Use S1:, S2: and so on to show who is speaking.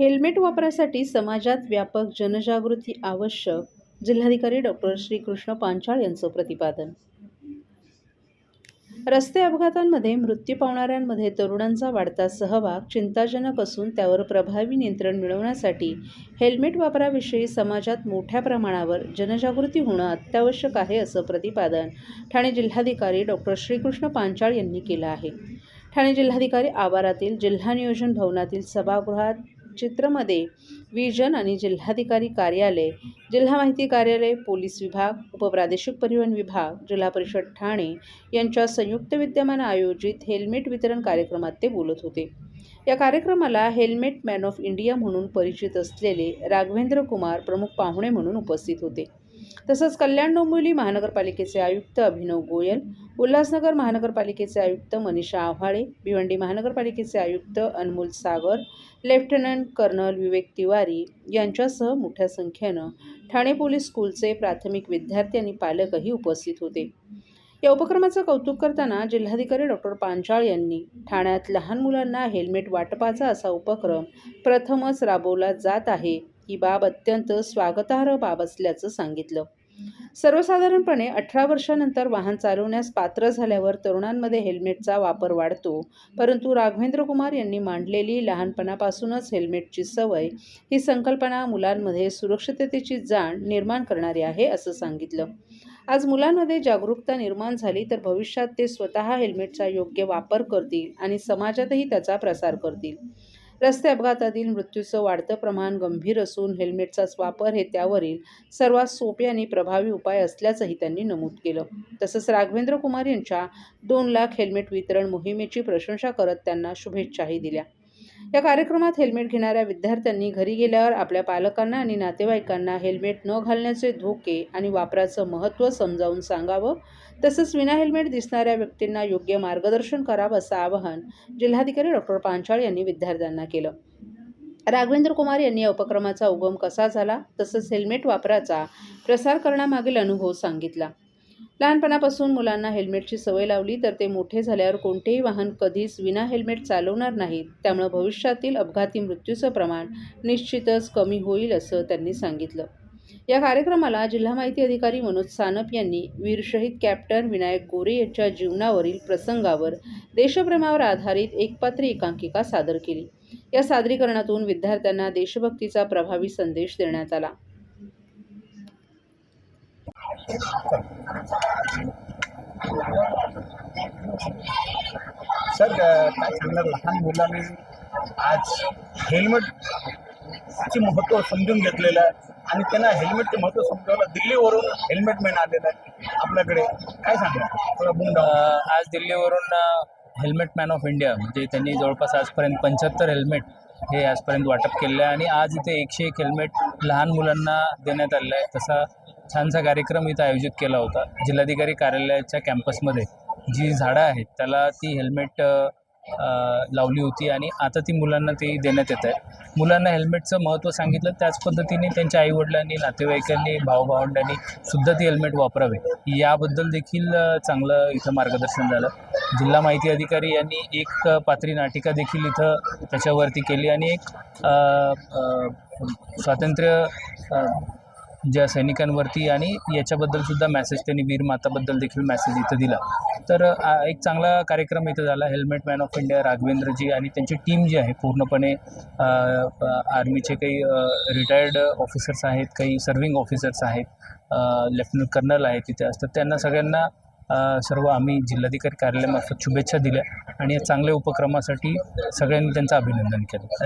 S1: Helmet वापरासाठी समाजात व्यापक जनजागृती आवश्यक जिल्हाधिकारी डॉक्टर श्रीकृष्ण पांचाळ यांचं प्रतिपादन. रस्ते अपघातांमध्ये मृत्यू पावणाऱ्यांमध्ये तरुणांचा वाढता सहभाग चिंताजनक असून त्यावर प्रभावी नियंत्रण मिळवण्यासाठी हेल्मेट वापराविषयी समाजात मोठ्या प्रमाणावर जनजागृती होणं अत्यावश्यक आहे असं प्रतिपादन ठाणे जिल्हाधिकारी डॉक्टर श्रीकृष्ण पांचाळ यांनी केलं आहे. ठाणे जिल्हाधिकारी आवारातील जिल्हा नियोजन भवनातील सभागृहात चित्रमध्ये विजन आणि जिल्हाधिकारी कार्यालय जिल्हा माहिती कार्यालय पोलीस विभाग उपप्रादेशिक परिवहन विभाग जिल्हा परिषद ठाणे यांच्या संयुक्त विद्यमानं आयोजित हेल्मेट वितरण कार्यक्रमात ते बोलत होते. या कार्यक्रमाला हेल्मेट मॅन ऑफ इंडिया म्हणून परिचित असलेले राघवेंद्र कुमार प्रमुख पाहुणे म्हणून उपस्थित होते. तसंच कल्याण डोंबिवली महानगरपालिकेचे आयुक्त अभिनव गोयल उल्हासनगर महानगरपालिकेचे आयुक्त मनीषा आव्हाळे भिवंडी महानगरपालिकेचे आयुक्त अनमोल सागर लेफ्टनंट कर्नल विवेक तिवारी यांच्यासह मोठ्या संख्येनं ठाणे पोलीस स्कूलचे प्राथमिक विद्यार्थी आणि पालकही उपस्थित होते. या उपक्रमाचं कौतुक करताना जिल्हाधिकारी डॉक्टर पांचाळ यांनी ठाण्यात लहान मुलांना हेल्मेट वाटपाचा असा उपक्रम प्रथमच राबवला जात आहे. ही बाब अत्यंत स्वागतार्ह बाब असल्याचं सांगितलं. सर्वसाधारणपणे अठरा वर्षानंतर वाहन चालवण्यास पात्र झाल्यावर तरुणांमध्ये हेल्मेटचा वापर वाढतो. परंतु राघवेंद्र कुमार यांनी मांडलेली लहानपणापासूनच हेल्मेटची सवय ही संकल्पना मुलांमध्ये सुरक्षिततेची जाण निर्माण करणारी आहे असं सांगितलं. आज मुलांमध्ये जागरूकता निर्माण झाली तर भविष्यात ते स्वतः हेल्मेटचा योग्य वापर करतील आणि समाजातही त्याचा प्रसार करतील. रस्ते अपघातातील मृत्यूचं वाढतं प्रमाण गंभीर असून हेल्मेटचाच वापर हे त्यावरील सर्वात सोपे आणि प्रभावी उपाय असल्याचंही त्यांनी नमूद केलं. तसंच राघवेंद्र कुमार यांच्या दोन लाख हेल्मेट वितरण मोहिमेची प्रशंसा करत त्यांना शुभेच्छाही दिल्या. या कार्यक्रमात हेल्मेट घेणाऱ्या विद्यार्थ्यांनी घरी गेल्यावर आपल्या पालकांना आणि नातेवाईकांना हेल्मेट न घालण्याचे धोके आणि वापराचं महत्त्व समजावून सांगावं. तसंच विना हेल्मेट दिसणाऱ्या व्यक्तींना योग्य मार्गदर्शन करावं असं आवाहन जिल्हाधिकारी डॉक्टर पांचाळ यांनी विद्यार्थ्यांना केलं. राघवेंद्र कुमार यांनी या उपक्रमाचा उगम कसा झाला? तसंच हेल्मेट वापराचा प्रसार करण्यामागील अनुभव सांगितला. लहानपणापासून मुलांना हेल्मेटची सवय लावली तर ते मोठे झाल्यावर कोणतेही वाहन कधीच विना हेल्मेट चालवणार नाहीत. त्यामुळे भविष्यातील अपघाती मृत्यूचं प्रमाण निश्चितच कमी होईल असं त्यांनी सांगितलं. या कार्यक्रमाला जिल्हा माहिती अधिकारी मनोज सानप यांनी वीरशहीद कॅप्टन विनायक गोरे यांच्या जीवनावरील प्रसंगावर देशप्रेमावर आधारित एकपात्री एकांकिका सादर केली. या सादरीकरणातून विद्यार्थ्यांना देशभक्तीचा प्रभावी संदेश देण्यात आला.
S2: सर काय सांगणार? लहान मुलांनी आज हेल्मेटचे महत्त्व समजून घेतलेलं आहे आणि त्यांना हेल्मेटचे महत्त्व समजावलं. दिल्लीवरून हेल्मेट मॅन आलेलं आहे आपल्याकडे. काय सांगणार?
S3: आज दिल्लीवरून हेल्मेट मॅन ऑफ इंडिया म्हणजे त्यांनी जवळपास आजपर्यंत पंच्याहत्तर हेल्मेट हे आजपर्यंत वाटप केलेलं आहे. आणि आज इथे एकशे एक हेल्मेट लहान मुलांना देण्यात आलेलं आहे. तसा छानसा कार्यक्रम इथं आयोजित केला होता. जिल्हाधिकारी कार्यालयाच्या कॅम्पसमध्ये जी झाडं आहेत त्याला ती हेल्मेट लावली होती आणि आता ती मुलांना ती देण्यात येत आहे. मुलांना हेल्मेटचं महत्त्व सांगितलं त्याच पद्धतीने त्यांच्या आईवडिलांनी नातेवाईकांनी भावभावंडांनी सुद्धा ती हेल्मेट वापरावे. याबद्दल देखील चांगलं इथं मार्गदर्शन झालं. जिल्हा माहिती अधिकारी यांनी एक पात्री नाटिका देखील इथं त्याच्यावरती केली आणि एक स्वातंत्र्य ज्या सैनिकांवरती आणि याच्याबद्दलसुद्धा मेसेज मॅसेज त्यांनी वीर माताबद्दल देखील मॅसेज इथं दिला. तर एक चांगला कार्यक्रम इथं झाला. हेल्मेट मॅन ऑफ इंडिया राघवेंद्रजी आणि त्यांची टीम जी आहे पूर्णपणे आर्मीचे काही रिटायर्ड ऑफिसर्स आहेत काही सर्विंग ऑफिसर्स आहेत लेफ्टनंट कर्नल आहेत तिथे असतात. त्यांना सगळ्यांना सर्व आम्ही जिल्हाधिकारी कार्यालयामार्फत शुभेच्छा दिल्या आणि या चांगल्या उपक्रमासाठी सगळ्यांनी त्यांचं अभिनंदन केलं.